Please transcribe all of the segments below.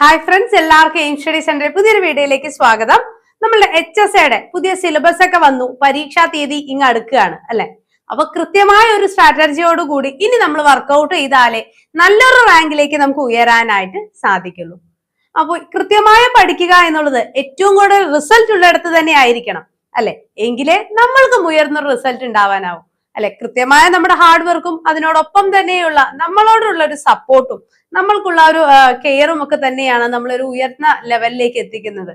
Hi friends എല്ലാവർക്കും Aim Study സെന്ററിൽ പുതിയൊരു വീഡിയോയിലേക്ക് സ്വാഗതം. നമ്മളുടെ എച്ച് എസ് എയുടെ പുതിയ സിലബസ് ഒക്കെ വന്നു. പരീക്ഷാ തീയതി ഇങ്ങ് അടുക്കുകയാണ് അല്ലെ? അപ്പൊ കൃത്യമായ ഒരു സ്ട്രാറ്റജിയോട് കൂടി ഇനി നമ്മൾ വർക്കൗട്ട് ചെയ്താലേ നല്ലൊരു റാങ്കിലേക്ക് നമുക്ക് ഉയരാനായിട്ട് സാധിക്കുള്ളൂ. അപ്പോൾ കൃത്യമായ പഠിക്കുക എന്നുള്ളത് ഏറ്റവും കൂടുതൽ റിസൾട്ട് ഉള്ളിടത്ത് തന്നെ ആയിരിക്കണം അല്ലെ? എങ്കിലേ നമ്മൾക്കും ഉയർന്നൊരു റിസൾട്ട് ഉണ്ടാവാനാവും. അല്ലെ? കൃത്യമായ നമ്മുടെ ഹാർഡ് വർക്കും അതിനോടൊപ്പം തന്നെയുള്ള നമ്മളോടുള്ള ഒരു സപ്പോർട്ടും നമ്മൾക്കുള്ള ഒരു കെയറും ഒക്കെ തന്നെയാണ് നമ്മളൊരു ഉയർന്ന ലെവലിലേക്ക് എത്തിക്കുന്നത്.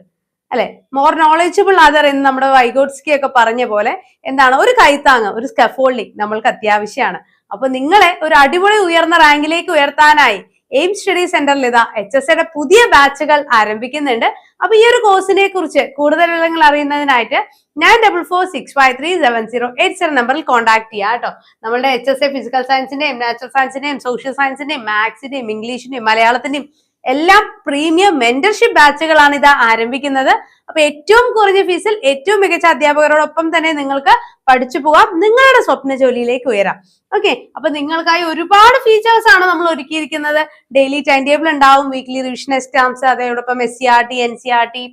അല്ലെ? മോർ നോളജബിൾ അതർ എന്ന് നമ്മുടെ വൈഗോട്സ്കി ഒക്കെ പറഞ്ഞ പോലെ എന്താണ്? ഒരു കൈത്താങ് ഒരു സ്കഫോൾഡിങ് നമ്മൾക്ക് അത്യാവശ്യമാണ്. അപ്പൊ നിങ്ങളെ ഒരു അടിപൊളി ഉയർന്ന റാങ്കിലേക്ക് ഉയർത്താനായി എയിം സ്റ്റഡി സെന്ററിൽ ഇതാ എച്ച് എസ് എയുടെ പുതിയ ബാച്ചുകൾ ആരംഭിക്കുന്നുണ്ട്. അപ്പൊ ഈ ഒരു കോഴ്സിനെ കുറിച്ച് കൂടുതൽ വിവരങ്ങൾ അറിയുന്നതിനായിട്ട് nine double four six five three seven zero eight seven നമ്പറിൽ കോൺടാക്ട് ചെയ്യാം കേട്ടോ നമ്മുടെ എച്ച് എസ് എ ഫിസിക്കൽ സയൻസിന്റെയും നാച്ചുറൽ സയൻസിന്റെയും സോഷ്യൽ സയൻസിന്റെയും മാത്സിന്റെയും ഇംഗ്ലീഷിന്റെയും മലയാളത്തിന്റെയും എല്ലാം പ്രീമിയം മെന്റർഷിപ്പ് ബാച്ചുകളാണ് ഇത് ആരംഭിക്കുന്നത്. അപ്പൊ ഏറ്റവും കുറഞ്ഞ ഫീസിൽ ഏറ്റവും മികച്ച അധ്യാപകരോടൊപ്പം തന്നെ നിങ്ങൾക്ക് പഠിച്ചു പോകാം. നിങ്ങളുടെ സ്വപ്ന ജോലിയിലേക്ക് ഉയരാം. ഓക്കെ അപ്പൊ നിങ്ങൾക്കായി ഒരുപാട് ഫീച്ചേഴ്സ് ആണ് നമ്മൾ ഒരുക്കിയിരിക്കുന്നത്. ഡെയിലി ടൈം ടേബിൾ ഉണ്ടാവും. വീക്ക്ലി റിവിഷൻ എക്സാംസ് അതോടൊപ്പം S C R T N C R T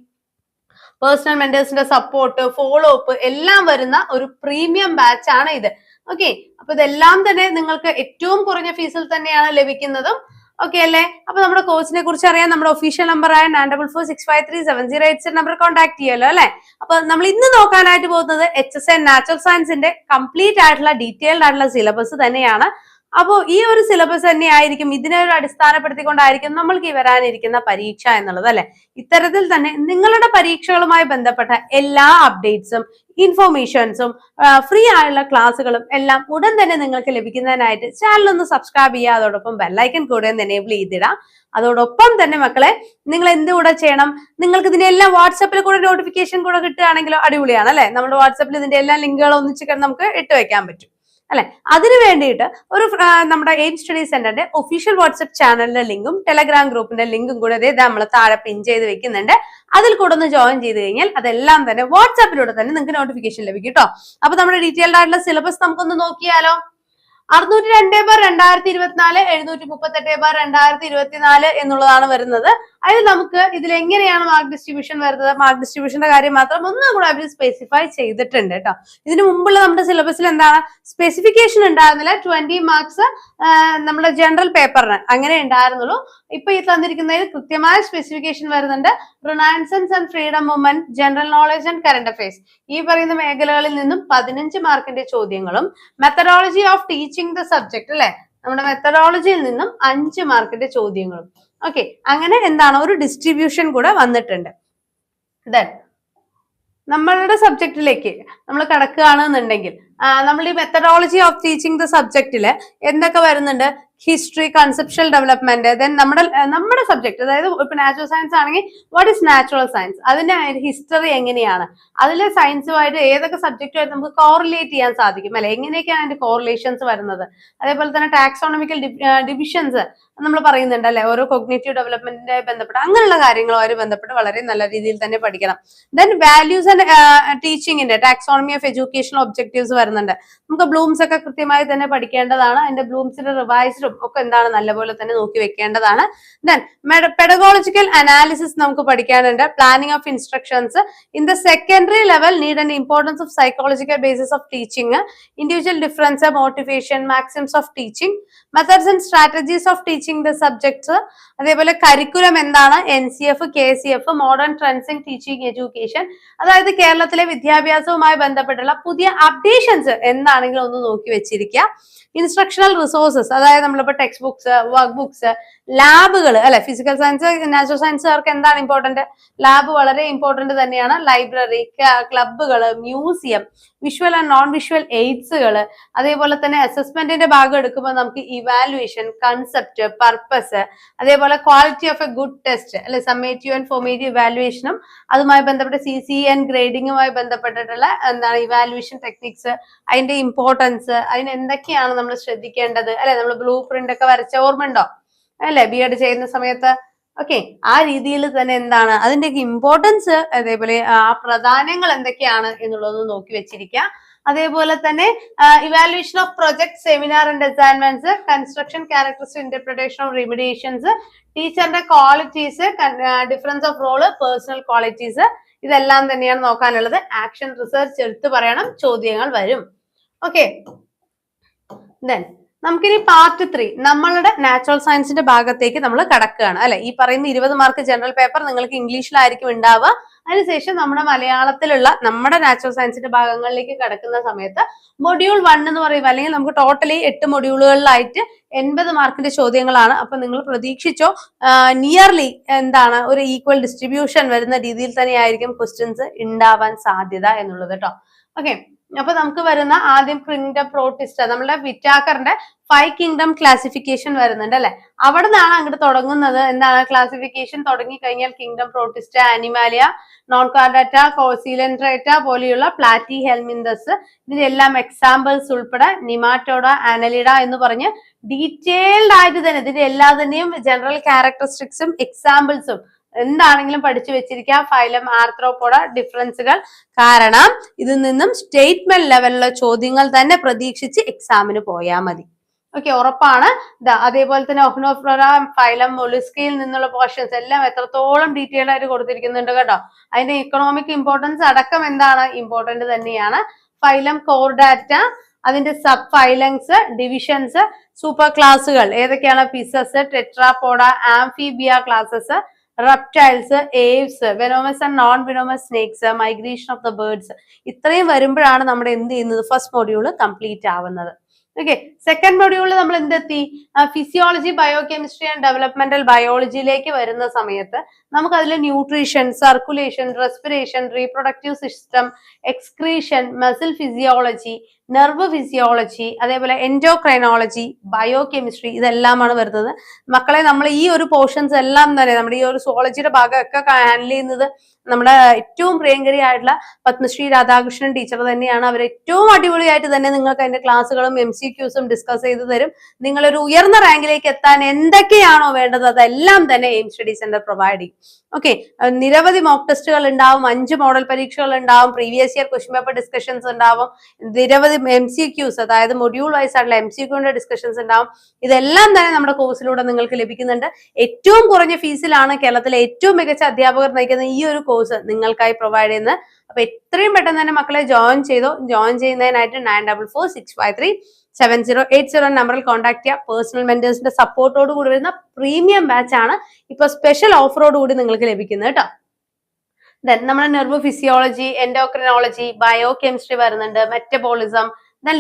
personal മെന്റേഴ്സിന്റെ support follow up എല്ലാം വരുന്ന ഒരു പ്രീമിയം ബാച്ച് ആണ് ഇത്. ഓക്കെ അപ്പൊ ഇതെല്ലാം തന്നെ നിങ്ങൾക്ക് ഏറ്റവും കുറഞ്ഞ ഫീസിൽ തന്നെയാണ് ലഭിക്കുന്നതും. ഓക്കെ അല്ലേ? അപ്പൊ നമ്മുടെ കോച്ചിനെ കുറിച്ച് അറിയാൻ നമ്മുടെ ഒഫീഷ്യൽ നമ്പർ ആയ nine double four six five three seven zero eight seven number contact ചെയ്യാലോ അല്ലെ? അപ്പൊ നമ്മൾ ഇന്ന് നോക്കാനായിട്ട് പോകുന്നത് എച്ച് എസ് എൻ നാച്ചുറൽ സയൻസിന്റെ കംപ്ലീറ്റ് ആയിട്ടുള്ള ഡീറ്റെയിൽഡ് ആയിട്ടുള്ള സിലബസ് തന്നെയാണ്. അപ്പോൾ ഈ ഒരു സിലബസ് തന്നെ ആയിരിക്കും ഇതിനെ ഒരു അടിസ്ഥാനപ്പെടുത്തിക്കൊണ്ടായിരിക്കും നമ്മൾക്ക് ഈ വരാനിരിക്കുന്ന പരീക്ഷ എന്നുള്ളത് അല്ലെ? ഇത്തരത്തിൽ തന്നെ നിങ്ങളുടെ പരീക്ഷകളുമായി ബന്ധപ്പെട്ട എല്ലാ അപ്ഡേറ്റ്സും ഇൻഫോർമേഷൻസും ഫ്രീ ആയുള്ള ക്ലാസ്സുകളും എല്ലാം ഉടൻ തന്നെ നിങ്ങൾക്ക് ലഭിക്കുന്നതിനായിട്ട് ചാനൽ ഒന്ന് സബ്സ്ക്രൈബ് ചെയ്യുക. അതോടൊപ്പം ബെല്ലൈക്കൻ കൂടെ ഒന്ന് എനേബിൾ ചെയ്തിടാം. അതോടൊപ്പം തന്നെ മക്കളെ നിങ്ങൾ എന്ത് കൂടെ ചെയ്യണം? നിങ്ങൾക്ക് ഇതിന്റെ എല്ലാം വാട്സപ്പിൽ കൂടെ നോട്ടിഫിക്കേഷൻ കൂടെ കിട്ടുകയാണെങ്കിലോ? അടിപൊളിയാണ് അല്ലെ? നമ്മുടെ വാട്സപ്പിൽ ഇതിന്റെ എല്ലാ ലിങ്കുകളും ഒന്നിച്ച് നമുക്ക് ഇട്ട് വെക്കാൻ പറ്റും. അല്ലെ? അതിനു വേണ്ടിയിട്ട് ഒരു നമ്മുടെ എയിം സ്റ്റഡി സെന്ററിന്റെ ഒഫീഷ്യൽ വാട്സ്ആപ്പ് ചാനലിന്റെ ലിങ്കും ടെലഗ്രാം ഗ്രൂപ്പിന്റെ ലിങ്കും കൂടെ ഇതേ നമ്മൾ താഴെ പിൻ ചെയ്ത് വെക്കുന്നുണ്ട്. അതിൽ കൂടെ ഒന്ന് ജോയിൻ ചെയ്ത് കഴിഞ്ഞാൽ അതെല്ലാം തന്നെ വാട്സാപ്പിലൂടെ തന്നെ നിങ്ങൾക്ക് നോട്ടിഫിക്കേഷൻ ലഭിക്കും കേട്ടോ അപ്പൊ നമ്മുടെ ഡീറ്റെയിൽഡ് ആയിട്ടുള്ള സിലബസ് നമുക്കൊന്ന് നോക്കിയാലോ? അറുന്നൂറ്റി രണ്ട് ബാർ രണ്ടായിരത്തി ഇരുപത്തിനാല് എഴുന്നൂറ്റി മുപ്പത്തെട്ട് ബാർ രണ്ടായിരത്തി ഇരുപത്തിനാല് എന്നുള്ളതാണ് വരുന്നത്. അതിൽ നമുക്ക് ഇതിൽ എങ്ങനെയാണ് മാർക്ക് ഡിസ്ട്രിബ്യൂഷൻ വരുന്നത്? മാർക്ക് ഡിസ്ട്രിബ്യൂഷന്റെ കാര്യം മാത്രം ഒന്ന് നമ്മൾ അവർ സ്പെസിഫൈ ചെയ്തിട്ടുണ്ട് കേട്ടോ. ഇതിന് മുമ്പുള്ള നമ്മുടെ സിലബസിൽ എന്താണ്? സ്പെസിഫിക്കേഷൻ ഉണ്ടായിരുന്നില്ല. ട്വന്റി മാർക്സ് നമ്മുടെ ജനറൽ പേപ്പറിന് അങ്ങനെ ഉണ്ടായിരുന്നുള്ളൂ. ഇപ്പൊ ഈ തന്നിരിക്കുന്നതിൽ കൃത്യമായ സ്പെസിഫിക്കേഷൻ വരുന്നുണ്ട്. Renaissance and freedom movement general knowledge and current affairs ഈ പറയുന്ന മേഖലകളിൽ നിന്നും പതിനഞ്ച് മാർക്കിന്റെ ചോദ്യങ്ങളും methodology of teaching the subject അല്ലെ? നമ്മുടെ മെത്തഡോളജിയിൽ നിന്നും അഞ്ച് മാർക്കിന്റെ ചോദ്യങ്ങളും. ഓക്കെ അങ്ങനെ എന്താണ് ഒരു ഡിസ്ട്രിബ്യൂഷൻ കൂടെ വന്നിട്ടുണ്ട്. ദെൻ നമ്മളുടെ സബ്ജക്റ്റിലേക്ക് നമ്മൾ കിടക്കുകയാണെന്നുണ്ടെങ്കിൽ നമ്മൾ ഈ മെത്തഡോളജി ഓഫ് ടീച്ചിങ് ദ സബ്ജക്റ്റിൽ എന്തൊക്കെ വരുന്നുണ്ട്? ഹിസ്റ്ററി കൺസെപ്ഷ്യൽ ഡെവലപ്മെന്റ് ദെൻ നമ്മുടെ നമ്മുടെ സബ്ജക്ട് അതായത് ഇപ്പൊ നാച്ചുറൽ സയൻസ് ആണെങ്കിൽ വാട്ട് ഇസ് നാച്ചുറൽ സയൻസ് അതിന്റെ ഹിസ്റ്ററി എങ്ങനെയാണ്? അതിലെ സയൻസുമായിട്ട് ഏതൊക്കെ സബ്ജക്റ്റുമായിട്ട് നമുക്ക് കോറിലേറ്റ് ചെയ്യാൻ സാധിക്കും? അല്ലെ? എങ്ങനെയൊക്കെയാണ് അതിന്റെ കോറിലേഷൻസ് വരുന്നത്? അതേപോലെ തന്നെ ടാക്സോണമിക്കൽ ഡിവിഷൻസ് നമ്മൾ പറയുന്നുണ്ട് അല്ലെ ഓരോ കൊഗ്നേറ്റീവ് ഡെവലപ്മെന്റിന്റെ ബന്ധപ്പെട്ട് അങ്ങനെയുള്ള കാര്യങ്ങളുമായി ബന്ധപ്പെട്ട് വളരെ നല്ല രീതിയിൽ തന്നെ പഠിക്കണം. ദെൻ വാല്യൂസ് ആൻഡ് ടീച്ചിങ്ങിന്റെ ടാക്സോണമി ഓഫ് എഡ്യൂക്കേഷണൽ ഒബ്ജക്റ്റീവ്സ് വരുന്നുണ്ട്. നമുക്ക് ബ്ലൂംസ് ഒക്കെ കൃത്യമായി തന്നെ പഠിക്കേണ്ടതാണ്. അതിന്റെ ബ്ലൂംസിന്റെ റിവൈസ്ഡും ഒക്കെ എന്താണ് നല്ലപോലെ തന്നെ നോക്കി വെക്കേണ്ടതാണ്. ദെൻ പെഡഗോളജിക്കൽ അനാലിസിസ് നമുക്ക് പഠിക്കാനുണ്ട്. Planning of instructions in the secondary level need and importance of psychological basis of teaching individual difference motivation maxims of teaching methods and strategies of teaching the subjects അതേപോലെ കരിക്കുലം എന്താണ്? N C F K C F modern trends in teaching education അതായത് കേരളത്തിലെ വിദ്യാഭ്യാസവുമായി ബന്ധപ്പെട്ടുള്ള പുതിയ updations എന്താണെങ്കിലും ഒന്ന് നോക്കി വെച്ചിരിക്കുക. ഇൻസ്ട്രക്ഷണൽ റിസോഴ്സസ് അതായത് നമ്മളിപ്പോ ടെക്സ്റ്റ് ബുക്സ് വർക്ക് ബുക്സ് ലാബുകൾ അല്ലെ ഫിസിക്കൽ സയൻസ് നാച്ചുറൽ സയൻസുകാർക്ക് എന്താണ് ഇമ്പോർട്ടന്റ് ലാബ് വളരെ ഇമ്പോർട്ടന്റ് തന്നെയാണ്. Library ക്ലബുകൾ museum visual and non visual എയ്ഡ്സുകൾ അതേപോലെ തന്നെ അസസ്മെന്റിന്റെ ഭാഗം എടുക്കുമ്പോൾ നമുക്ക് ഇവാലുവേഷൻ കൺസെപ്റ്റ് പർപ്പസ് അതേപോലെ quality of a good test അല്ലെ? സമ്മേറ്റീവ് ആൻഡ് ഫോമേറ്റീവ് ഇവാലുവേഷനും അതുമായി ബന്ധപ്പെട്ട സി സി എൻ ഗ്രേഡിങ്ങുമായി ബന്ധപ്പെട്ടിട്ടുള്ള എന്താണ് ഇവാലുവേഷൻ ടെക്നിക്സ് അതിന്റെ ഇമ്പോർട്ടൻസ് അതിന് എന്തൊക്കെയാണ് നമ്മൾ ശ്രദ്ധിക്കേണ്ടത്? അല്ലെ? നമ്മൾ ബ്ലൂ പ്രിന്റ് ഒക്കെ വരച്ച ഓർമ്മയുണ്ടോ? അല്ലെ? ബി എഡ് ചെയ്യുന്ന സമയത്ത്. ഓക്കെ. ആ രീതിയിൽ തന്നെ എന്താണ്? അതിന്റെ ഇമ്പോർട്ടൻസ് അതേപോലെ ആ പ്രധാനങ്ങൾ എന്തൊക്കെയാണ് എന്നുള്ളത് നോക്കി വെച്ചിരിക്കുക. അതേപോലെ തന്നെ evaluation of project seminar and assignments construction characters interpretation of remediations ടീച്ചറിന്റെ qualities difference of role personal qualities ഇതെല്ലാം തന്നെയാണ് നോക്കാനുള്ളത്. ആക്ഷൻ റിസർച്ച് എടുത്തു പറയണം. ചോദ്യങ്ങൾ വരും. ഓക്കെ. ദെൻ നമുക്കിനി പാർട്ട് ത്രീ നമ്മളുടെ നാച്ചുറൽ സയൻസിന്റെ ഭാഗത്തേക്ക് നമ്മൾ കടക്കുകയാണ്. അല്ലെ? ഈ പറയുന്ന ഇരുപത് മാർക്ക് ജനറൽ പേപ്പർ നിങ്ങൾക്ക് ഇംഗ്ലീഷിലായിരിക്കും ഉണ്ടാവുക. അതിനുശേഷം നമ്മുടെ മലയാളത്തിലുള്ള നമ്മുടെ നാച്ചുറൽ സയൻസിന്റെ ഭാഗങ്ങളിലേക്ക് കടക്കുന്ന സമയത്ത് മൊഡ്യൂൾ വൺ എന്ന് പറയുമ്പോൾ അല്ലെങ്കിൽ നമുക്ക് ടോട്ടലി എട്ട് മൊഡ്യൂളുകളിലായിട്ട് എൺപത് മാർക്കിന്റെ ചോദ്യങ്ങളാണ്. അപ്പൊ നിങ്ങൾ പ്രതീക്ഷിച്ചോ നിയർലി എന്താണ് ഒരു ഈക്വൽ ഡിസ്ട്രിബ്യൂഷൻ വരുന്ന രീതിയിൽ തന്നെയായിരിക്കും ക്വസ്റ്റ്യൻസ് ഉണ്ടാവാൻ സാധ്യത എന്നുള്ളത് കേട്ടോ. ഓക്കെ അപ്പൊ നമുക്ക് വരുന്ന ആദ്യം കിങ്ഡം പ്രോട്ടിസ്റ്റ നമ്മുടെ വിറ്റാക്കറിന്റെ ഫൈവ് കിങ്ഡം ക്ലാസിഫിക്കേഷൻ വരുന്നുണ്ട് അല്ലെ? അവിടെ നിന്നാണ് അങ്ങോട്ട് തുടങ്ങുന്നത്. എന്താണ് ക്ലാസിഫിക്കേഷൻ തുടങ്ങി കഴിഞ്ഞാൽ kingdom Protista Animalia non Chordata Coelenterata പോലെയുള്ള പ്ലാറ്റി ഹെൽമിന്തസ് ഇതിന്റെ എല്ലാം എക്സാമ്പിൾസ് ഉൾപ്പെടെ നിമാറ്റോഡ ആനലിഡ എന്ന് പറഞ്ഞ് ഡീറ്റെയിൽഡ് ആയിട്ട് തന്നെ ഇതിന്റെ എല്ലാ തന്നെയും ജനറൽ ക്യാരക്ടറിസ്റ്റിക്സും എക്സാമ്പിൾസും എന്താണെങ്കിലും പഠിച്ചു വെച്ചിരിക്കുക ഫൈലം ആർത്രോപോഡ ഡിഫറൻസുകൾ കാരണം ഇതിൽ നിന്നും സ്റ്റേറ്റ്മെന്റ് ലെവലിലുള്ള ചോദ്യങ്ങൾ തന്നെ പ്രതീക്ഷിച്ച് എക്സാമിന് പോയാൽ മതി. ഓക്കെ ഉറപ്പാണ്. അതേപോലെ തന്നെ ഒഹ്നോഫ്ലോറ ഫൈലം മൊലിസ്കയിൽ നിന്നുള്ള പോർഷൻസ് എല്ലാം എത്രത്തോളം ഡീറ്റെയിൽ ആയിട്ട് കൊടുത്തിരിക്കുന്നുണ്ട് കേട്ടോ. അതിന്റെ ഇക്കണോമിക് ഇമ്പോർട്ടൻസ് അടക്കം എന്താണ്? ഇമ്പോർട്ടന്റ് തന്നെയാണ്. ഫൈലം കോർ ഡാറ്റ അതിന്റെ സബ് ഫൈലങ്സ് ഡിവിഷൻസ് സൂപ്പർ ക്ലാസുകൾ ഏതൊക്കെയാണ്? Pisces Tetrapoda Amphibia classes reptiles Aves venomous and non venomous snakes migration of the birds ഇത്രയും വരുമ്പോഴാണ് നമ്മുടെ എന്ത് ചെയ്യുന്നത്? ഫസ്റ്റ് മോഡ്യൂൾ കംപ്ലീറ്റ് ആവുന്നത്. ഓക്കെ സെക്കൻഡ് മൊഡ്യൂളിൽ നമ്മൾ എന്തെത്തി? Physiology bio chemistry and developmental ബയോളജിയിലേക്ക് വരുന്ന സമയത്ത് നമുക്ക് അതിൽ nutrition circulation respiration reproductive system excretion muscle physiology nerve physiology അതേപോലെ എൻഡോക്രൈനോളജി ബയോ കെമിസ്ട്രി ഇതെല്ലാമാണ് വരുന്നത്. മക്കളെ നമ്മൾ ഈ ഒരു പോർഷൻസ് എല്ലാം തന്നെ നമ്മുടെ ഈ ഒരു സോളജിയുടെ ഭാഗമൊക്കെ ഹാൻഡിൽ ചെയ്യുന്നത് നമ്മുടെ ഏറ്റവും പ്രിയങ്കരിയായിട്ടുള്ള പത്മശ്രീ രാധാകൃഷ്ണൻ ടീച്ചർ തന്നെയാണ്. അവർ ഏറ്റവും അടിപൊളിയായിട്ട് തന്നെ നിങ്ങൾക്ക് അതിന്റെ ക്ലാസ്സുകളും എം സി ക്യൂസും ഡിസ്കസ് ചെയ്തു തരും. നിങ്ങളൊരു ഉയർന്ന റാങ്കിലേക്ക് എത്താൻ എന്തൊക്കെയാണോ വേണ്ടത് അതെല്ലാം തന്നെ എയിം സ്റ്റഡി സെന്റർ പ്രൊവൈഡ് ചെയ്യും. ഓക്കെ നിരവധി മോക്ക് ടെസ്റ്റുകൾ ഉണ്ടാവും അഞ്ച് മോഡൽ പരീക്ഷകൾ ഉണ്ടാവും previous year question paper discussions ഉണ്ടാവും നിരവധി എം സി ക്യൂസ് അതായത് മൊഡ്യൂൾ വൈസ് ആയിട്ടുള്ള എം സി ക്യൂന്റെ ഡിസ്കഷൻസ് ഉണ്ടാവും. ഇതെല്ലാം തന്നെ നമ്മുടെ കോഴ്സിലൂടെ നിങ്ങൾക്ക് ലഭിക്കുന്നുണ്ട്. ഏറ്റവും കുറഞ്ഞ ഫീസിലാണ് കേരളത്തിലെ ഏറ്റവും മികച്ച അധ്യാപകർ നയിക്കുന്ന ഈ ഒരു കോഴ്സ് നിങ്ങൾക്കായി പ്രൊവൈഡ് ചെയ്യുന്നത്. അപ്പൊ എത്രയും പെട്ടെന്ന് തന്നെ മക്കളെ ജോയിൻ ചെയ്തോ join ചെയ്യുന്നതിനായിട്ട് nine double four six five three seven zero eight zero നമ്പറിൽ കോൺടാക്ട് ചെയ്യുക. പേഴ്സണൽ മെന്റേഴ്സിന്റെ സപ്പോർട്ടോട് കൂടി വരുന്ന പ്രീമിയം ബാച്ച് ആണ് ഇപ്പൊ സ്പെഷ്യൽ ഓഫറോട് കൂടി നിങ്ങൾക്ക് ലഭിക്കുന്നത് കേട്ടോ. ദെൻ നമ്മുടെ nerve physiology endocrinology bio chemistry വരുന്നുണ്ട് മെറ്റബോളിസം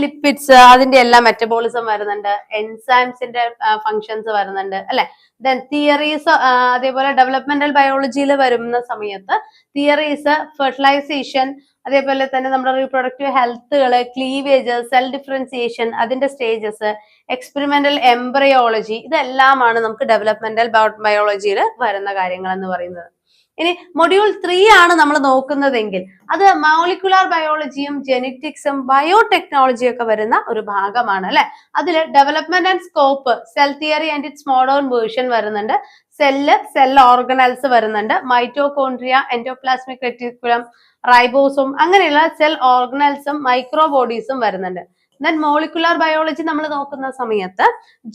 ലിപ്പിഡ്സ് അതിന്റെ എല്ലാം മെറ്റബോളിസം വരുന്നുണ്ട്. എൻസൈംസിന്റെ ഫങ്ഷൻസ് വരുന്നുണ്ട് അല്ലെ? ദെൻ തിയറീസ് അതേപോലെ ഡെവലപ്മെന്റൽ ബയോളജിയിൽ വരുന്ന സമയത്ത് തിയറീസ് ഫെർട്ടിലൈസേഷൻ അതേപോലെ തന്നെ നമ്മുടെ റീപ്രൊഡക്റ്റീവ് ഹെൽത്തുകൾ ക്ലീവേജ് സെൽ ഡിഫറൻസിയേഷൻ അതിന്റെ സ്റ്റേജസ് എക്സ്പെരിമെന്റൽ എംബ്രയോളജി ഇതെല്ലാമാണ് നമുക്ക് ഡെവലപ്മെന്റൽ ബയോളജിയിൽ വരുന്ന കാര്യങ്ങൾ എന്ന് പറയുന്നത്. ഇനി മൊഡ്യൂൾ ത്രീ ആണ് നമ്മൾ നോക്കുന്നതെങ്കിൽ അത് മോളിക്കുലാർ ബയോളജിയും ജെനറ്റിക്സും ബയോടെക്നോളജിയും ഒക്കെ വരുന്ന ഒരു ഭാഗമാണ് അല്ലെ? അതിൽ development and scope cell theory and its modern version വരുന്നുണ്ട്. സെല്ല് സെൽ ഓർഗനൽസ് വരുന്നുണ്ട്. മൈറ്റോകോൺട്രിയ എൻഡോപ്ലാസ്മിക് റെറ്റിക്കുലം റൈബോസും അങ്ങനെയുള്ള സെൽ ഓർഗനൽസും മൈക്രോബോഡീസും വരുന്നുണ്ട്. ദെൻ മോളിക്കുലാർ ബയോളജി നമ്മൾ നോക്കുന്ന സമയത്ത്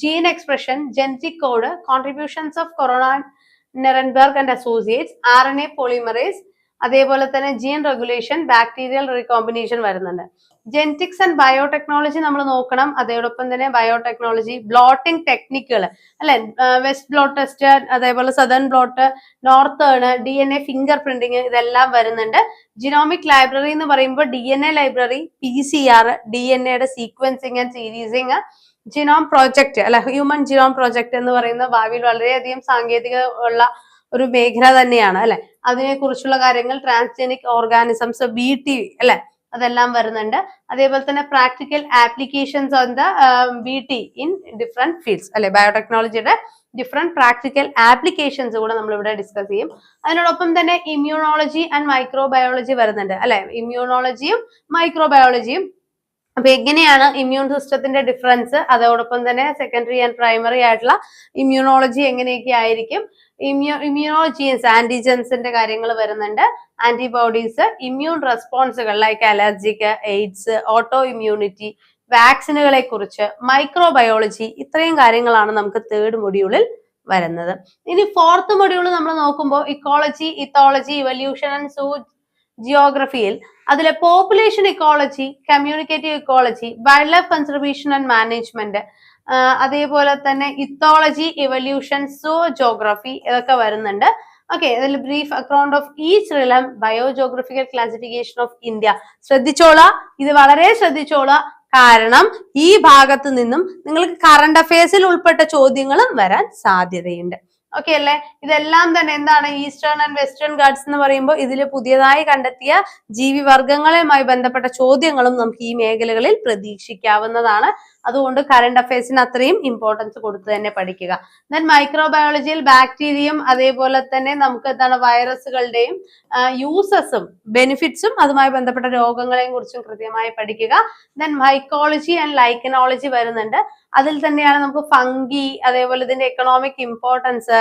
gene expression genetic code contributions of Khorana Nirenberg and associates R N A polymerase അതേപോലെ തന്നെ ജീൻ റെഗുലേഷൻ ബാക്ടീരിയൽ റീകോമ്പിനേഷൻ വരുന്നുണ്ട്. ജെനറ്റിക്സ് ആൻഡ് ബയോടെക്നോളജി നമ്മൾ നോക്കണം. അതോടൊപ്പം തന്നെ ബയോടെക്നോളജി ബ്ലോട്ടിംഗ് ടെക്നിക്കുകൾ അല്ലെ? വെസ്റ്റ് ബ്ലോട്ട് ടെസ്റ്റ് അതേപോലെ southern blot northern D N A fingerprinting ഇതെല്ലാം വരുന്നുണ്ട്. ജിനോമിക് ലൈബ്രറി എന്ന് പറയുമ്പോൾ D N A library P C R D N എയുടെ സീക്വൻസിങ് ആൻഡ് സീരീസിങ് ജിനോം പ്രോജക്റ്റ് അല്ല ഹ്യൂമൻ ജിനോം പ്രോജക്റ്റ് എന്ന് പറയുന്ന ഭാവിയിൽ വളരെയധികം സാങ്കേതിക ഉള്ള ഒരു മേഖല തന്നെയാണ് അല്ലെ? അതിനെ കുറിച്ചുള്ള കാര്യങ്ങൾ ട്രാൻസ്ജെനിക് ഓർഗാനിസംസ് ബി ടി അല്ലെ? അതെല്ലാം വരുന്നുണ്ട്. അതേപോലെ തന്നെ practical applications on the B T in different fields അല്ലെ? ബയോടെക്നോളജിയുടെ ഡിഫറെന്റ് പ്രാക്ടിക്കൽ ആപ്ലിക്കേഷൻസ് കൂടെ നമ്മൾ ഇവിടെ ഡിസ്കസ് ചെയ്യും. അതിനോടൊപ്പം തന്നെ ഇമ്മ്യൂണോളജി ആൻഡ് മൈക്രോബയോളജി വരുന്നുണ്ട് അല്ലെ? ഇമ്മ്യൂണോളജിയും മൈക്രോബയോളജിയും അപ്പൊ എങ്ങനെയാണ് ഇമ്മ്യൂൺ സിസ്റ്റത്തിന്റെ ഡിഫറൻസ് അതോടൊപ്പം തന്നെ സെക്കൻഡറി ആൻഡ് പ്രൈമറി ആയിട്ടുള്ള ഇമ്മ്യൂണോളജി എങ്ങനെയൊക്കെ ആയിരിക്കും? ഇമ്മ്യൂ ഇമ്മ്യൂണോജീൻസ് ആന്റിജൻസിന്റെ കാര്യങ്ങൾ വരുന്നുണ്ട്. ആന്റിബോഡീസ് ഇമ്മ്യൂൺ റെസ്പോൺസുകൾ like allergic AIDS auto immunity വാക്സിനുകളെ കുറിച്ച് മൈക്രോബയോളജി ഇത്രയും കാര്യങ്ങളാണ് നമുക്ക് തേർഡ് മൊഡ്യൂളിൽ വരുന്നത്. ഇനി ഫോർത്ത് മൊഡ്യൂൾ നമ്മൾ നോക്കുമ്പോൾ ഇക്കോളജി ഇത്തോളജി ഇവല്യൂഷൻ ആൻഡ് സൂ ജിയോഗ്രഫിയിൽ അതിലെ population ecology communicative ecology wildlife conservation and management അതേപോലെ തന്നെ ഇത്തോളജി ഇവല്യൂഷൻ സോ ജോഗ്രഫി ഇതൊക്കെ വരുന്നുണ്ട്. ഓക്കെ അതിൽ brief account of each realm biogeographical classification of India ശ്രദ്ധിച്ചോളാം. ഇത് വളരെ ശ്രദ്ധിച്ചോളാം. കാരണം ഈ ഭാഗത്ത് നിന്നും നിങ്ങൾക്ക് കറണ്ട് അഫയേഴ്സിൽ ഉൾപ്പെട്ട ചോദ്യങ്ങളും വരാൻ സാധ്യതയുണ്ട്. ഓക്കെ അല്ലേ? ഇതെല്ലാം തന്നെ എന്താണ്? ഈസ്റ്റേൺ ആൻഡ് വെസ്റ്റേൺ ഗാർഡ്സ് എന്ന് പറയുമ്പോൾ ഇതിൽ പുതിയതായി കണ്ടെത്തിയ ജീവി വർഗങ്ങളുമായി ബന്ധപ്പെട്ട ചോദ്യങ്ങളും നമുക്ക് ഈ മേഖലകളിൽ പ്രതീക്ഷിക്കാവുന്നതാണ്. അതുകൊണ്ട് കറണ്ട് അഫയേഴ്സിന് അത്രയും ഇമ്പോർട്ടൻസ് കൊടുത്ത് തന്നെ പഠിക്കുക. ദെൻ മൈക്രോബയോളജിയിൽ ബാക്ടീരിയയും അതേപോലെ തന്നെ നമുക്ക് എന്താണ് വൈറസുകളുടെയും യൂസസും ബെനിഫിറ്റ്സും അതുമായി ബന്ധപ്പെട്ട രോഗങ്ങളെയും കുറിച്ചും കൃത്യമായി പഠിക്കുക. ദെൻ മൈക്കോളജി ആൻഡ് ലൈക്കനോളജി വരുന്നുണ്ട്. അതിൽ തന്നെയാണ് നമുക്ക് ഫംഗി അതേപോലെ ഇതിന്റെ എക്കണോമിക് ഇമ്പോർട്ടൻസ്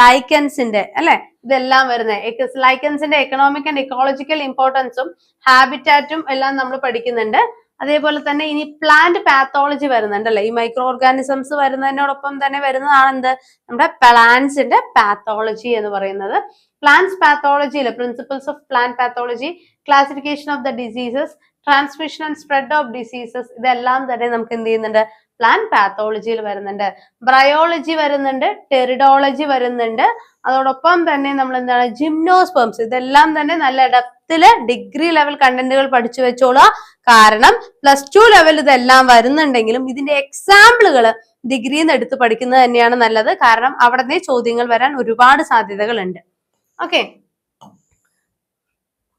ലൈക്കൻസിന്റെ അല്ലെ? ഇതെല്ലാം വരുന്നത്. ലൈക്കൻസിന്റെ എക്കണോമിക് ആൻഡ് ഇക്കോളജിക്കൽ ഇമ്പോർട്ടൻസും ഹാബിറ്റാറ്റും എല്ലാം നമ്മൾ പഠിക്കുന്നുണ്ട്. അതേപോലെ തന്നെ ഇനി പ്ലാന്റ് പാത്തോളജി വരുന്നുണ്ടല്ലേ? ഈ മൈക്രോ ഓർഗാനിസംസ് വരുന്നതിനോടൊപ്പം തന്നെ വരുന്നതാണ് എന്ത് നമ്മുടെ പ്ലാന്റ്സിന്റെ പാത്തോളജി എന്ന് പറയുന്നത്. Plants പാത്തോളജിയിലെ principles of plant pathology classification of the diseases transmission and spread of diseases ഇതെല്ലാം തന്നെ നമുക്ക് എന്ത് ചെയ്യുന്നുണ്ട്? പ്ലാന്റ് പാത്തോളജിയിൽ വരുന്നുണ്ട്. ബ്രയോളജി വരുന്നുണ്ട് ടെറിഡോളജി വരുന്നുണ്ട്. അതോടൊപ്പം തന്നെ നമ്മൾ എന്താണ് ജിംനോസ്പെംസ് ഇതെല്ലാം തന്നെ നല്ല ഡെപ്തിൽ ഡിഗ്രി ലെവൽ കണ്ടന്റുകൾ പഠിച്ചു വെച്ചോളുക. കാരണം പ്ലസ് ടു ലെവൽ ഇതെല്ലാം വരുന്നുണ്ടെങ്കിലും ഇതിന്റെ എക്സാമ്പിളുകൾ ഡിഗ്രിയിൽ നിന്ന് എടുത്ത് പഠിക്കുന്നത് തന്നെയാണ് നല്ലത്. കാരണം അവിടെ ചോദ്യങ്ങൾ വരാൻ ഒരുപാട് സാധ്യതകളുണ്ട്. ഓക്കെ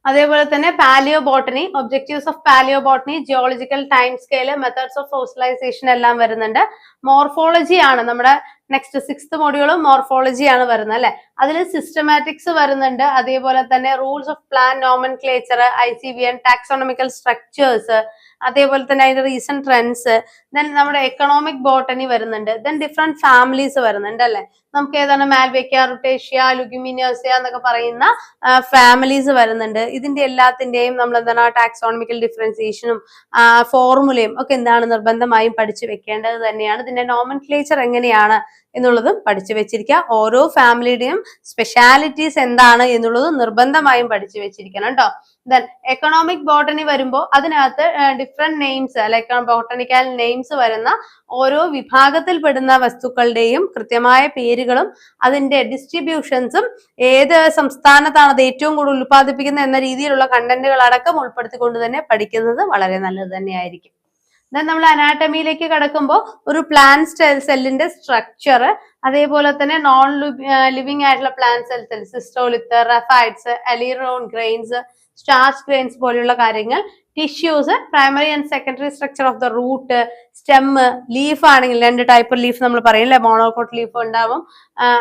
അതേപോലെ തന്നെ palaeobotany objectives of palaeobotany geological time scale methods of fossilisation എല്ലാം വരുന്നുണ്ട്. മോർഫോളജി ആണ് നമ്മുടെ നെക്സ്റ്റ് സിക്സ്ത് മോഡ്യൂളും മോർഫോളജി ആണ് വരുന്നത് അല്ലെ? അതിൽ സിസ്റ്റമാറ്റിക്സ് വരുന്നുണ്ട്. അതേപോലെ തന്നെ rules of plant nomenclature I C B N taxonomical structures അതേപോലെ തന്നെ അതിന്റെ റീസെന്റ് ട്രെൻഡ്സ് ദെൻ നമ്മുടെ എക്കണോമിക് ബോട്ടണി വരുന്നുണ്ട്. ദെൻ ഡിഫറെന്റ് ഫാമിലീസ് വരുന്നുണ്ട് അല്ലെ? നമുക്ക് ഏതാണ്? മാൽവേക്ക റുട്ടേഷ്യ ലുഗിമിനോസിയ എന്നൊക്കെ പറയുന്ന ഫാമിലീസ് വരുന്നുണ്ട്. ഇതിന്റെ എല്ലാത്തിന്റെയും നമ്മൾ എന്താണ്? ടാക്സോണമിക്കൽ ഡിഫറൻസിയേഷനും ഫോർമുലയും ഒക്കെ എന്താണ് നിർബന്ധമായും പഠിച്ചു വെക്കേണ്ടത് തന്നെയാണ്. ഇതിന്റെ നോമൻ ക്ലേച്ചർ എങ്ങനെയാണ് എന്നുള്ളതും പഠിച്ചു വെച്ചിരിക്കുക. ഓരോ ഫാമിലിയുടെയും സ്പെഷ്യാലിറ്റീസ് എന്താണ് എന്നുള്ളതും നിർബന്ധമായും പഠിച്ചു വെച്ചിരിക്കണം കേട്ടോ. ദെൻ എക്കണോമിക് ബോട്ടണി വരുമ്പോൾ അതിനകത്ത് ഡിഫറെന്റ് നെയിംസ് അല്ലെ ബോട്ടണിക്കൽ നെയിംസ് വരുന്ന ഓരോ വിഭാഗത്തിൽ പെടുന്ന വസ്തുക്കളുടെയും കൃത്യമായ പേരുകളും അതിന്റെ ഡിസ്ട്രിബ്യൂഷൻസും ഏത് സംസ്ഥാനത്താണ് അത് ഏറ്റവും കൂടുതൽ ഉൽപ്പാദിപ്പിക്കുന്നത് എന്ന രീതിയിലുള്ള കണ്ടന്റുകൾ അടക്കം ഉൾപ്പെടുത്തിക്കൊണ്ട് തന്നെ പഠിക്കുന്നത് വളരെ നല്ലത് തന്നെയായിരിക്കും. ദെൻ നമ്മൾ അനാട്ടമിയിലേക്ക് കടക്കുമ്പോൾ ഒരു പ്ലാൻ സെല്ലിന്റെ സ്ട്രക്ചർ അതേപോലെ തന്നെ നോൺ ലിവിങ് ആയിട്ടുള്ള plant cells cystolith raphides aleurone grains starch grains പോലെയുള്ള കാര്യങ്ങൾ. Tissues primary and secondary structure of the root stem leaf ആണെങ്കിൽ രണ്ട് ടൈപ്പ് ലീഫ് നമ്മൾ പറയും അല്ലെ? മോണോകോട്ട് ലീഫ് ഉണ്ടാവും.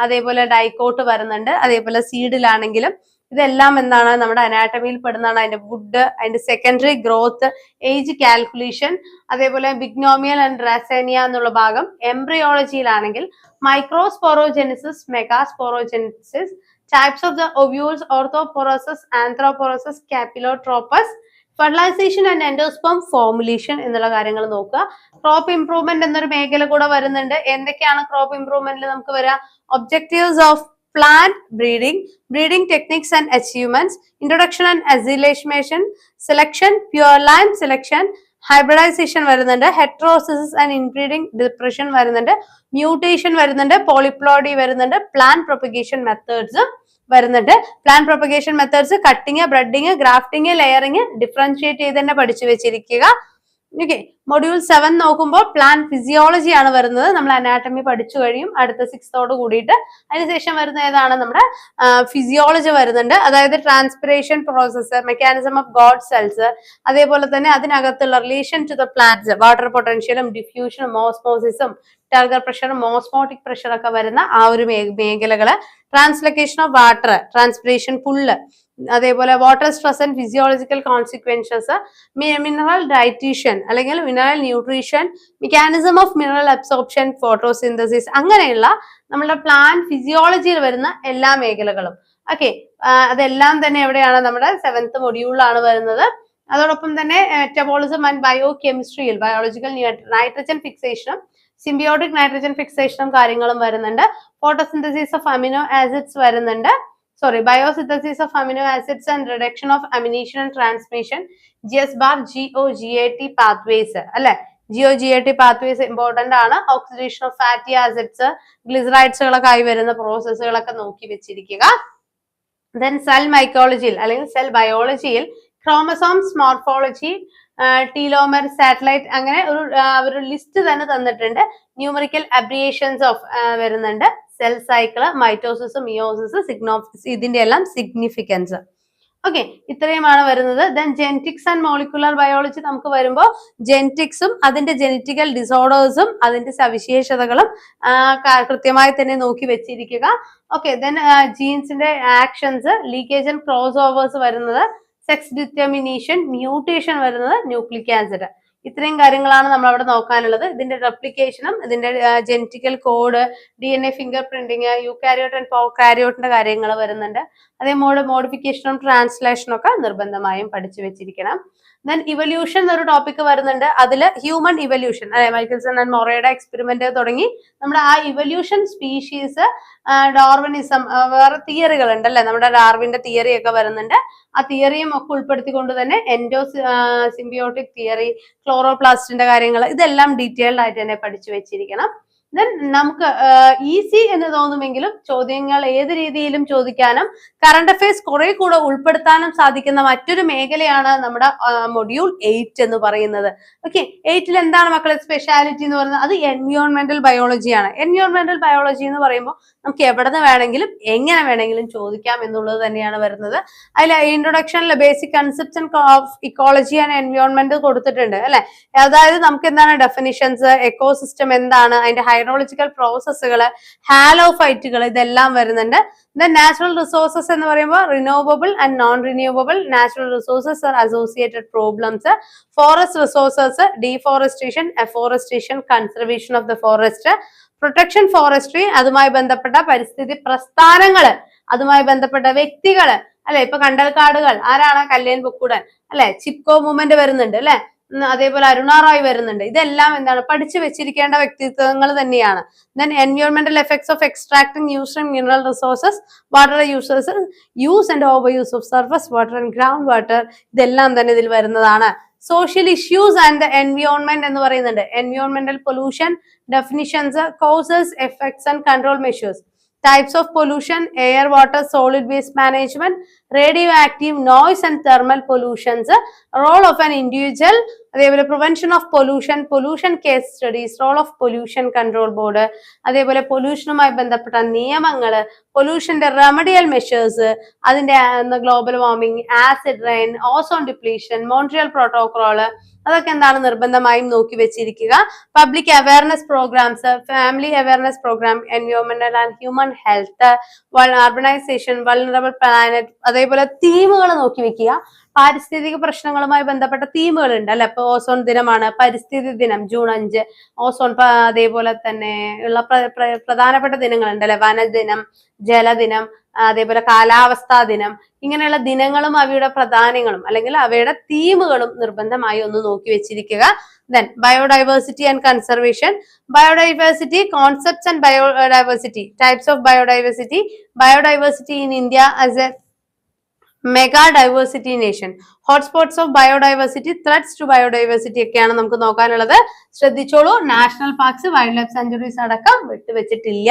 അതേപോലെ ഡൈക്കോട്ട് വരുന്നുണ്ട്. അതേപോലെ സീഡിലാണെങ്കിലും ഇതെല്ലാം എന്താണ്? നമ്മുടെ അനാട്ടമിയിൽ പെടുന്നതാണ്. അതിന്റെ വുഡ് അതിന്റെ സെക്കൻഡറി ഗ്രോത്ത് ഏജ് കാൽക്കുലേഷൻ അതേപോലെ ബിഗ്നോമിയൽ ആൻഡ് റാസേനിയ എന്നുള്ള ഭാഗം. എംബ്രിയോളജിയിലാണെങ്കിൽ microsporogenesis megasporogenesis types of the ovules orthoporosis, anthroporosis, capillotropus, fertilisation and endosperm formulation എന്നുള്ള കാര്യങ്ങൾ നോക്കുക. ക്രോപ്പ് ഇംപ്രൂവ്മെന്റ് എന്നൊരു മേഖല കൂടെ വരുന്നുണ്ട്. എന്തൊക്കെയാണ് ക്രോപ്പ് ഇംപ്രൂവ്മെന്റിൽ നമുക്ക് വരാം? Objectives of plant breeding breeding techniques and achievements introduction and assimilation, selection pure line selection, hybridisation വരുന്നുണ്ട് ഹെട്രോസിസിസ് ആൻഡ് ഇൻബ്രീഡിംഗ് ഡിപ്രഷൻ വരുന്നുണ്ട് മ്യൂട്ടേഷൻ വരുന്നുണ്ട് പോളിപ്ലോഡി വരുന്നുണ്ട് പ്ലാൻ പ്രൊപ്പഗേഷൻ മെത്തേഡ്സ് വരുന്നുണ്ട്. Plant propagation methods cutting budding grafting layering differentiate ചെയ്ത് തന്നെ പഠിച്ചു വെച്ചിരിക്കുക. Okay module seven നോക്കുമ്പോൾ പ്ലാൻ ഫിസിയോളജി ആണ് വരുന്നത്. നമ്മൾ അനാട്ടമി പഠിച്ചു കഴിയും. അടുത്ത സിക്സ്തോട് കൂടിയിട്ട് അതിനുശേഷം വരുന്ന ഏതാണ്? നമ്മുടെ ഫിസിയോളജി വരുന്നുണ്ട്. അതായത് transpiration process mechanism of guard cells അതേപോലെ തന്നെ അതിനകത്തുള്ള relation to the plants water പൊട്ടൻഷ്യലും ഡിഫ്യൂഷനും ഓസ്മോസിസും ടാർഗർ പ്രഷറും ഓസ്മോട്ടിക് പ്രഷർ ഒക്കെ വരുന്ന ആ ഒരു മേഖലകൾ ട്രാൻസ്ലൊക്കേഷൻ ഓഫ് വാട്ടർ ട്രാൻസ്പിറേഷൻ പുല്ല് അതേപോലെ water stress and physiological consequences mineral dietician അല്ലെങ്കിൽ mineral nutrition mechanism of mineral absorption photosynthesis അങ്ങനെയുള്ള നമ്മുടെ പ്ലാൻ ഫിസിയോളജിയിൽ വരുന്ന എല്ലാ മേഖലകളും. ഓക്കെ അതെല്ലാം തന്നെ എവിടെയാണ് നമ്മുടെ സെവൻത്ത് മൊഡ്യൂളിലാണ് വരുന്നത്. അതോടൊപ്പം തന്നെ മെറ്റബോളിസം ആൻഡ് ബയോ കെമിസ്ട്രിയിൽ ബയോളജിക്കൽ നൈട്രജൻ ഫിക്സേഷനും സിംബിയോട്ടിക് നൈട്രജൻ ഫിക്സേഷനും കാര്യങ്ങളും വരുന്നുണ്ട്. ഫോട്ടോസിന്തസിസ് ഓഫ് അമിനോ ആസിഡ്സ് വരുന്നുണ്ട്. Sorry biosynthesis of amino acids and reduction of amination and transmission G S bar G O G A T pathways അല്ലെ G O G A T pathways important ആണ്. Oxidation of fatty acids ഗ്ലിസറൈഡ്സുകളൊക്കെ ആയി വരുന്ന പ്രോസസ്സുകളൊക്കെ നോക്കി വെച്ചിരിക്കുക. Then cell മൈക്കോളജിയിൽ അല്ലെങ്കിൽ സെൽ ബയോളജിയിൽ ക്രോമസോംസ് മോർഫോളജി ടീലോമർ സാറ്റലൈറ്റ് അങ്ങനെ ഒരു ഒരു ലിസ്റ്റ് തന്നെ തന്നിട്ടുണ്ട്. ന്യൂമറിക്കൽ അബ്രിയേഷൻസ് ഓഫ് വരുന്നുണ്ട്. സെൽ സൈക്കിൾ മൈറ്റോസിസ് മിയോസിസ് സിഗ്നോസിസ് ഇതിന്റെ എല്ലാം സിഗ്നിഫിക്കൻസ് ഓക്കെ ഇത്രയുമാണ് വരുന്നത്. Then genetics and molecular biology നമുക്ക് വരുമ്പോൾ ജെനറ്റിക്സും അതിന്റെ ജെനറ്റിക്കൽ ഡിസോർഡേഴ്സും അതിന്റെ സവിശേഷതകളും കൃത്യമായി തന്നെ നോക്കി വെച്ചിരിക്കുക. ഓക്കെ ദെൻ ജീൻസിന്റെ actions leakage and crossovers വരുന്നത് സെക്സ് ഡിറ്റർമിനേഷൻ മ്യൂട്ടേഷൻ വരുന്നത് ന്യൂക്ലിക് ആസിഡ് ഇത്രയും കാര്യങ്ങളാണ് നമ്മൾ അവിടെ നോക്കാനുള്ളത്. ഇതിന്റെ റെപ്ലിക്കേഷനും ഇതിന്റെ genetical code D N A fingerprinting eukaryote and പോ കാരിയോട്ടിന്റെ കാര്യങ്ങൾ വരുന്നുണ്ട്. അതേ മോഡ് മോഡിഫിക്കേഷനും ട്രാൻസ്ലേഷനും ഒക്കെ നിർബന്ധമായും പഠിച്ചു വെച്ചിരിക്കണം. ദെൻ ഇവല്യൂഷൻ എന്നൊരു ടോപ്പിക് വരുന്നുണ്ട്. അതിൽ ഹ്യൂമൻ ഇവല്യൂഷൻ അല്ലെ മൈക്കിൾസൺ? ആൻഡ് മൊറയുടെ എക്സ്പെരിമെന്റ് തുടങ്ങി. നമ്മുടെ ആ ഇവല്യൂഷൻ സ്പീഷീസ് ഡോർവനിസം വേറെ തിയറികൾ ഉണ്ട് അല്ലെ? നമ്മുടെ ഡാർവിന്റെ തിയറി ഒക്കെ വരുന്നുണ്ട്. ആ തിയറിയും ഒക്കെ ഉൾപ്പെടുത്തിക്കൊണ്ട് തന്നെ എൻഡോ സിംബിയോട്ടിക് തിയറി ക്ലോറോപ്ലാസ്റ്റിന്റെ കാര്യങ്ങൾ ഇതെല്ലാം ഡീറ്റെയിൽഡ് ആയിട്ട് തന്നെ പഠിച്ചു വെച്ചിരിക്കണം. ദെൻ നമുക്ക് ഈസി എന്ന് തോന്നുമെങ്കിലും ചോദ്യങ്ങൾ ഏത് രീതിയിലും ചോദിക്കാനും കറണ്ട് അഫയേഴ്സ് കുറെ കൂടെ ഉൾപ്പെടുത്താനും സാധിക്കുന്ന മറ്റൊരു മേഖലയാണ് നമ്മുടെ മൊഡ്യൂൾ എയ്റ്റ് എന്ന് പറയുന്നത്. ഓക്കെ എയ്റ്റിൽ എന്താണ് മക്കളെ സ്പെഷ്യാലിറ്റി എന്ന് പറയുന്നത്? അത് എൻവിയോൺമെന്റൽ ബയോളജിയാണ് എൻവിയോൺമെന്റൽ ബയോളജി എന്ന് പറയുമ്പോൾ നമുക്ക് എവിടെ നിന്ന് വേണമെങ്കിലും എങ്ങനെ വേണമെങ്കിലും ചോദിക്കാം എന്നുള്ളത് തന്നെയാണ് വരുന്നത്. അതിൽ ഇൻട്രൊഡക്ഷനിൽ basic concept of ecology and environment കൊടുത്തിട്ടുണ്ട് അല്ലെ? അതായത് നമുക്ക് എന്താണ് ഡെഫിനിഷൻസ് എക്കോസിസ്റ്റം എന്താണ് അതിന്റെ ഹൈഡ്രോളജിക്കൽ പ്രോസസ്സുകൾ ഹാലോഫൈറ്റുകൾ ഇതെല്ലാം വരുന്നുണ്ട്. ദെൻ നാച്ചുറൽ റിസോഴ്സസ് എന്ന് പറയുമ്പോൾ renewable and non renewable natural resources are associated problems forest resources deforestation afforestation conservation of the forest protection forestry അതുമായി ബന്ധപ്പെട്ട പരിസ്ഥിതി പ്രസ്ഥാനങ്ങൾ അതുമായി ബന്ധപ്പെട്ട വ്യക്തികൾ. അല്ലെ? ഇപ്പൊ കണ്ടൽക്കാടുകൾ ആരാണ്? കല്യാൺ ബുക്കുടൻ അല്ലെ? ചിപ്കോ മൂവ്മെന്റ് വരുന്നുണ്ട് അല്ലെ? അതേപോലെ അരുണാറായി റോയ് വരുന്നുണ്ട്. ഇതെല്ലാം എന്താണ്? പഠിച്ചു വെച്ചിരിക്കേണ്ട വ്യക്തിത്വങ്ങൾ തന്നെയാണ്. Then എൻവയോൺമെന്റൽ effects of extracting use and mineral resources water users use and over use of surface water and ground water ഇതെല്ലാം തന്നെ ഇതിൽ വരുന്നതാണ്. Social issues and the environment എന്ന് പറയുന്നുണ്ട്. എൻവിയോൺമെന്റൽ pollution definitions causes effects and control measures types of pollution air water solid waste management radioactive noise and thermal pollutions role of an individual അതേപോലെ prevention of pollution pollution case studies role of pollution control board അതേപോലെ പൊല്യൂഷനുമായി ബന്ധപ്പെട്ട നിയമങ്ങൾ പൊല്യൂഷന്റെ remedial measures അതിന്റെ global warming acid rain ozone depletion Montreal protocol അതൊക്കെ എന്താണ് നിർബന്ധമായും നോക്കി വെച്ചിരിക്കുക. Public awareness programmes family awareness programme എൻവയോൺമെന്റൽ and human health urbanization vulnerable planet അതേപോലെ തീമുകൾ നോക്കി വെക്കുക. പാരിസ്ഥിതിക പ്രശ്നങ്ങളുമായി ബന്ധപ്പെട്ട തീമുകൾ ഉണ്ട് അല്ലെ? ഇപ്പൊ ഓസോൺ ദിനമാണ് പരിസ്ഥിതി ദിനം ജൂൺ അഞ്ച്. ഓസോൺ അതേപോലെ തന്നെ ഉള്ള പ്രധാനപ്പെട്ട ദിനങ്ങളുണ്ട് അല്ലെ? വനദിനം ജലദിനം അതേപോലെ കാലാവസ്ഥാ ദിനം ഇങ്ങനെയുള്ള ദിനങ്ങളും അവയുടെ പ്രധാനങ്ങളും അല്ലെങ്കിൽ അവയുടെ തീമുകളും നിർബന്ധമായി ഒന്ന് നോക്കി വെച്ചിരിക്കുക. Then biodiversity and conservation biodiversity concepts and biodiversity types of biodiversity biodiversity in India as a mega diversity nation hotspots of biodiversity threats to biodiversity ഒക്കെയാണ് നമുക്ക് നോക്കാനുള്ളത്. ശ്രദ്ധിച്ചോളൂ. National parks wildlife sanctuaries അടക്കം വിട്ടുവെച്ചിട്ടില്ല.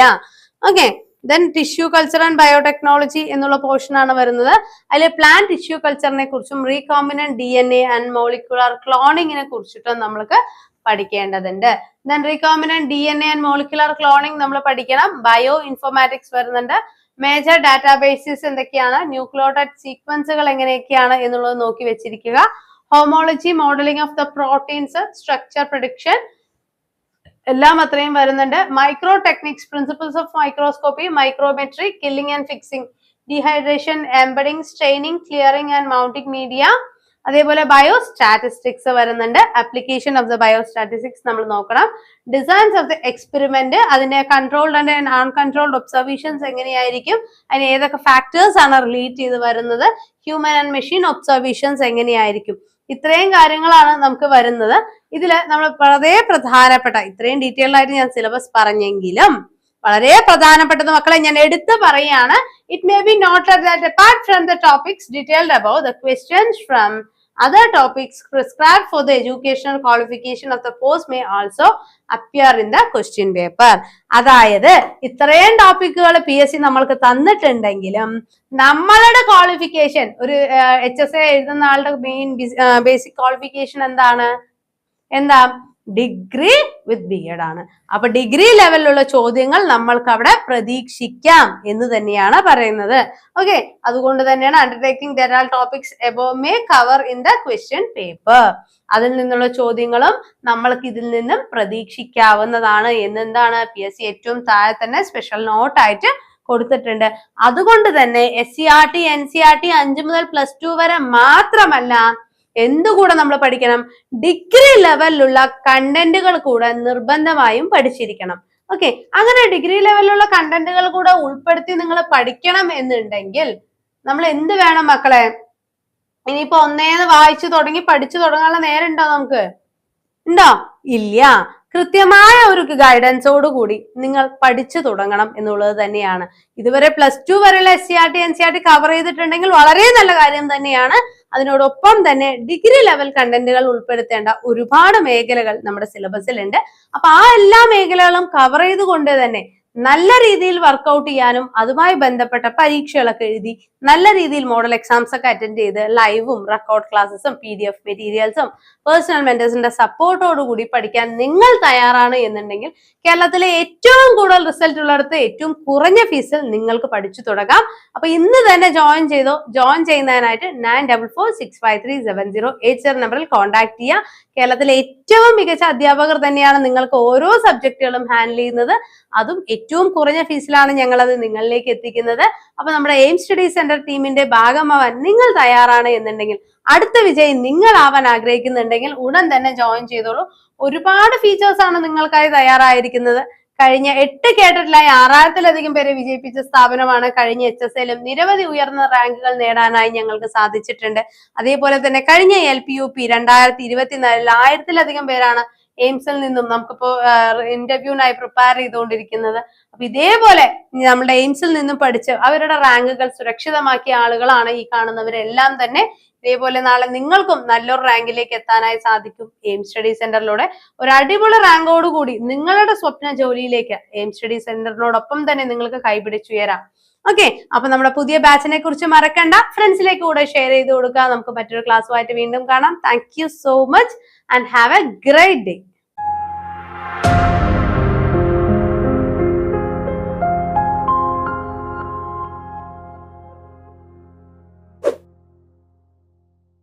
Okay then tissue culture and biotechnology എന്നുള്ള portion ആണ് വരുന്നത്. അതിൽ plan tissue കൾച്ചറിനെ കുറിച്ചും recombinant D N A and molecular ക്ലോണിങ്ങിനെ കുറിച്ചിട്ടും നമ്മൾക്ക് പഠിക്കേണ്ടതുണ്ട്. Then recombinant D N A and molecular cloning നമ്മൾ പഠിക്കണം. ബയോ ഇൻഫോമാറ്റിക്സ് വരുന്നുണ്ട്. മേജർ ഡാറ്റാബേസസ് എന്തൊക്കെയാണ്? ന്യൂക്ലോട്ടൈഡ് സീക്വൻസുകൾ എങ്ങനെയൊക്കെയാണ് എന്നുള്ളത് നോക്കി വെച്ചിരിക്കുക. Homology modelling of the proteins structure prediction എല്ലാം അത്രയും വരുന്നുണ്ട്. Micro techniques principles of microscopy micrometry killing and fixing dehydration embedding staining clearing and mounting media അതേപോലെ ബയോ സ്റ്റാറ്റിസ്റ്റിക്സ് വരുന്നുണ്ട്. Application of the biostatistics നമ്മൾ നോക്കണം. ഡിസൈൻസ് ഓഫ് ദ എക്സ്പെരിമെന്റ് അതിന്റെ controlled and uncontrolled observations എങ്ങനെയായിരിക്കും? അതിന് ഏതൊക്കെ factors ആണ് relate ചെയ്ത് വരുന്നത്? ഹ്യൂമൻ ആൻഡ് മെഷീൻ ഒബ്സർവേഷൻസ് എങ്ങനെയായിരിക്കും? ഇത്രയും കാര്യങ്ങളാണ് നമുക്ക് വരുന്നത്. ഇതിൽ നമ്മൾ വളരെ പ്രധാനപ്പെട്ട ഇത്രയും ഡീറ്റെയിൽഡ് ആയിട്ട് ഞാൻ സിലബസ് പറഞ്ഞെങ്കിലും വളരെ പ്രധാനപ്പെട്ടത് മക്കളെ ഞാൻ എടുത്തു പറയാണ് it may be noted that apart from the topics detailed about the questions from other topics prescribed for the educational qualification of the post may also appear in the question paper അതായത് ഇത്രയും ടോപ്പിക്കുകൾ P S C നമ്മൾക്ക് തന്നിട്ടുണ്ടെങ്കിലും നമ്മളുടെ qualification ഒരു H S A എഴുതുന്ന ആളുടെ main basic qualification എന്താണ് എന്താ degree with B Ed ആണ്. അപ്പൊ ഡിഗ്രി ലെവലിലുള്ള ചോദ്യങ്ങൾ നമ്മൾക്ക് അവിടെ പ്രതീക്ഷിക്കാം എന്ന് തന്നെയാണ് പറയുന്നത്. ഓക്കെ അതുകൊണ്ട് തന്നെയാണ് undertaking are topics above may cover in the question paper അതിൽ നിന്നുള്ള ചോദ്യങ്ങളും നമ്മൾക്ക് ഇതിൽ നിന്നും പ്രതീക്ഷിക്കാവുന്നതാണ് എന്നെന്താണ് പി എസ് സി ഏറ്റവും താഴെ തന്നെ സ്പെഷ്യൽ നോട്ടായിട്ട് കൊടുത്തിട്ടുണ്ട്. അതുകൊണ്ട് തന്നെ S C R T N C R T അഞ്ചു മുതൽ പ്ലസ് ടു വരെ മാത്രമല്ല എന്തുകൂടെ നമ്മൾ പഠിക്കണം? ഡിഗ്രി ലെവലിലുള്ള കണ്ടന്റുകൾ കൂടെ നിർബന്ധമായും പഠിച്ചിരിക്കണം. ഓക്കെ. അങ്ങനെ ഡിഗ്രി ലെവലിലുള്ള കണ്ടന്റുകൾ കൂടെ ഉൾപ്പെടുത്തി നിങ്ങൾ പഠിക്കണം എന്നുണ്ടെങ്കിൽ നമ്മൾ എന്ത് വേണം മക്കളെ? ഇനിയിപ്പോ ഒന്നേന്ന് വായിച്ചു തുടങ്ങി പഠിച്ചു തുടങ്ങാനുള്ള നേരം ഉണ്ടോ നമുക്ക്? ഉണ്ടോ? ഇല്ല. കൃത്യമായ ഒരു ഗൈഡൻസോട് കൂടി നിങ്ങൾ പഠിച്ചു തുടങ്ങണം എന്നുള്ളത് തന്നെയാണ്. ഇതുവരെ പ്ലസ് ടു വരെയുള്ള S C R T N C R T cover ചെയ്തിട്ടുണ്ടെങ്കിൽ വളരെ നല്ല കാര്യം തന്നെയാണ്. അതിനോടൊപ്പം തന്നെ ഡിഗ്രി ലെവൽ കണ്ടന്റുകൾ ഉൾപ്പെടുത്തേണ്ട ഒരുപാട് മേഖലകൾ നമ്മുടെ സിലബസിലുണ്ട് അപ്പൊ ആ എല്ലാ മേഖലകളും കവർ ചെയ്തുകൊണ്ട് തന്നെ നല്ല രീതിയിൽ വർക്കൗട്ട് ചെയ്യാനും അതുമായി ബന്ധപ്പെട്ട പരീക്ഷകളൊക്കെ എഴുതി നല്ല രീതിയിൽ മോഡൽ എക്സാംസ് ഒക്കെ അറ്റൻഡ് ചെയ്ത് ലൈവും റെക്കോർഡ് ക്ലാസ്സസും പി ഡി എഫ് മെറ്റീരിയൽസും പേഴ്സണൽ മെന്റേഴ്സിന്റെ സപ്പോർട്ടോട് കൂടി പഠിക്കാൻ നിങ്ങൾ തയ്യാറാണ് എന്നുണ്ടെങ്കിൽ കേരളത്തിലെ ഏറ്റവും കൂടുതൽ റിസൾട്ട് ഉള്ളിടത്ത് ഏറ്റവും കുറഞ്ഞ ഫീസിൽ നിങ്ങൾക്ക് പഠിച്ചു തുടങ്ങാം. അപ്പൊ ഇന്ന് തന്നെ ജോയിൻ ചെയ്തോ join ചെയ്യുന്നതിനായിട്ട് nine double four six five three seven zero eight seven നമ്പറിൽ കോൺടാക്ട് ചെയ്യുക. കേരളത്തിലെ ഏറ്റവും മികച്ച അധ്യാപകർ തന്നെയാണ് നിങ്ങൾക്ക് ഓരോ സബ്ജക്റ്റുകളും ഹാൻഡിൽ ചെയ്യുന്നത്. അതും ഏറ്റവും കുറഞ്ഞ ഫീസിലാണ് ഞങ്ങളത് നിങ്ങളിലേക്ക് എത്തിക്കുന്നത്. അപ്പൊ നമ്മുടെ എയിം സ്റ്റഡി സെന്റർ ടീമിന്റെ ഭാഗമാവാൻ നിങ്ങൾ തയ്യാറാണ് എന്നുണ്ടെങ്കിൽ അടുത്ത വിജയം നിങ്ങൾ ആവാൻ ആഗ്രഹിക്കുന്നുണ്ടെങ്കിൽ ഉടൻ തന്നെ ജോയിൻ ചെയ്തോളൂ. ഒരുപാട് ഫീച്ചേഴ്സ് ആണ് നിങ്ങൾക്കായി തയ്യാറായിരിക്കുന്നത്. കഴിഞ്ഞ എട്ട് കേഡറ്റിലായി ആറായിരത്തിലധികം പേരെ വിജയിപ്പിച്ച സ്ഥാപനമാണ് കഴിഞ്ഞ എച്ച് എസ് എല്ലും നിരവധി ഉയർന്ന റാങ്കുകൾ നേടാനായി ഞങ്ങൾക്ക് സാധിച്ചിട്ടുണ്ട്. അതേപോലെ തന്നെ കഴിഞ്ഞ എൽ പി യു പി രണ്ടായിരത്തി ഇരുപത്തിനാലിൽ ആയിരത്തിലധികം പേരാണ് എയിംസിൽ നിന്നും നമുക്കിപ്പോ ഇന്റർവ്യൂവിനായി പ്രിപ്പയർ ചെയ്തുകൊണ്ടിരിക്കുന്നത്. അപ്പൊ ഇതേപോലെ നമ്മുടെ എയിംസിൽ നിന്നും പഠിച്ച് അവരുടെ റാങ്കുകൾ സുരക്ഷിതമാക്കിയ ആളുകളാണ് ഈ കാണുന്നവരെല്ലാം തന്നെ ഇതേപോലെ നാളെ നിങ്ങൾക്കും നല്ലൊരു റാങ്കിലേക്ക് എത്താനായി സാധിക്കും എയിം സ്റ്റഡി സെന്ററിലൂടെ. ഒരു അടിപൊളി റാങ്കോട് കൂടി നിങ്ങളുടെ സ്വപ്ന ജോലിയിലേക്ക് എയിം സ്റ്റഡി സെന്ററിനോടൊപ്പം തന്നെ നിങ്ങൾക്ക് കൈപിടിച്ചുയരാം ഓക്കെ അപ്പൊ നമ്മുടെ പുതിയ ബാച്ചിനെ കുറിച്ച് മറക്കണ്ട. ഫ്രണ്ട്സിലേക്ക് കൂടെ ഷെയർ ചെയ്ത് കൊടുക്കുക നമുക്ക് മറ്റൊരു ക്ലാസ്സുമായിട്ട് വീണ്ടും കാണാം. Thank so much and have a great day.